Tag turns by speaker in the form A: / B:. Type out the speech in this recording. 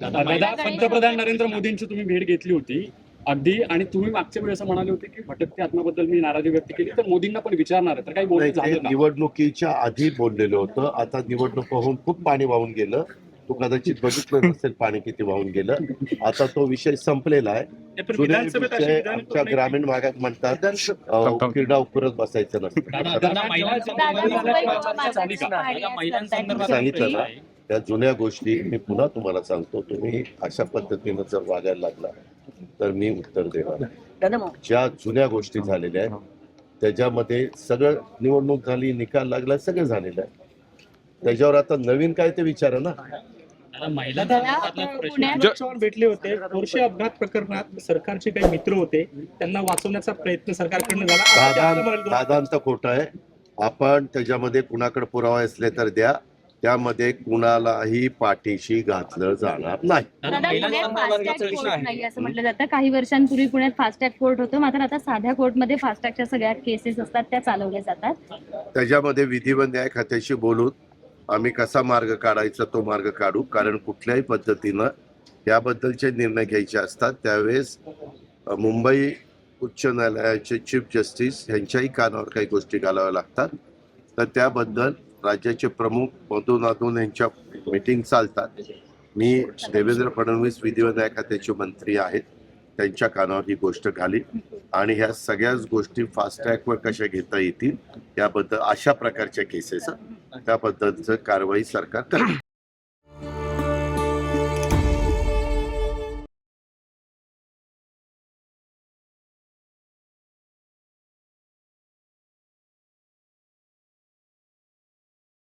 A: दादा पंतप्रधान नरेंद्र मोदींची तुम्ही भेट घेतली होती अगदी आणि तुम्ही मागच्या वेळेस असं म्हणाले होते की भटकत्या आत्माबद्दल मी नाराजी व्यक्त केली तर मोदींना पण विचारणार आहे तर काही झालं का?
B: निवडणुकीच्या आधी बोललेलं होतं आता निवडणूक होऊन खूप पाणी वाहून गेलं तू कदाचित बघितलं नसेल पाणी किती वाहून गेलं आता तो विषय संपलेला आहे
C: नाही, पण
B: जुने
C: विधानसभेत अशी
B: विषय
C: विधान
B: आमच्या
C: नाही.
B: ग्रामीण भागात म्हणतात अं, क्रीडा उपरत बसायचं नसतं
A: दादा, दादा,
D: महिलांसंदर्भात
B: सांगितलं ना त्या जुन्या गोष्टी मी पुन्हा तुम्हाला सांगतो. तुम्ही अशा पद्धतीनं जर वागायला लागला तर मी उत्तर देणार. ज्या जुन्या गोष्टी झालेल्या आहेत त्याच्यामध्ये सगळं निवडणूक झाली निकाल लागला सगळं झालेलं आहे. त्याच्यावर आता नवीन काय ते विचारा ना.
C: भेटले होते. पोरशे अपघात प्रकरणात सरकारचे काही मित्र होते. त्यांना वाचवण्याचा प्रयत्न सरकारकडनं झाला. आता ते
B: दादा
C: आपलं म्हणेल,
B: दादांत खोटं आहे. आपण त्याच्यामध्ये कुणाकडे पुरावा असले तर द्या. त्यामध्ये कुणालाही पाठीशी घातलं जाणार नाही.
D: दादा पुण्यात फास्टॅग कोर्ट नाही असं म्हटलं जातं. काही वर्षांपूर्वी पुण्यात फास्टॅग कोर्ट होतं मात्र आता साध्या कोर्टमध्ये फास्टॅगच्या सगळ्या केसेस असतात त्या चालवल्या जातात.
B: त्याच्यामध्ये विधी व न्याय खात्याशी बोलून आम्ही कसा मार्ग काढायचा तो मार्ग काढू कारण कुठल्याही पद्धतीनं याबद्दलचे निर्णय घ्यायचे असतात. त्यावेळेस अ, मुंबई उच्च न्यायालयाचे चीफ जस्टिस यांच्याही कानावर काही गोष्टी घालाव्या लागतात. तर त्याबद्दल राज्याचे प्रमुख मधून अधून यांच्या मीटिंग चालतात. मी देवेंद्र फडणवीस विधिविधायक खात्याचे मंत्री आहेत. त्यांच्या कानावर ही गोष्ट घाली आणि ह्या सगळ्याच गोष्टी फास्टॅगवर कशा घेता येतील याबद्दल अशा प्रकारच्या केसेस त्याबद्दलचं कारवाई सरकार करेल.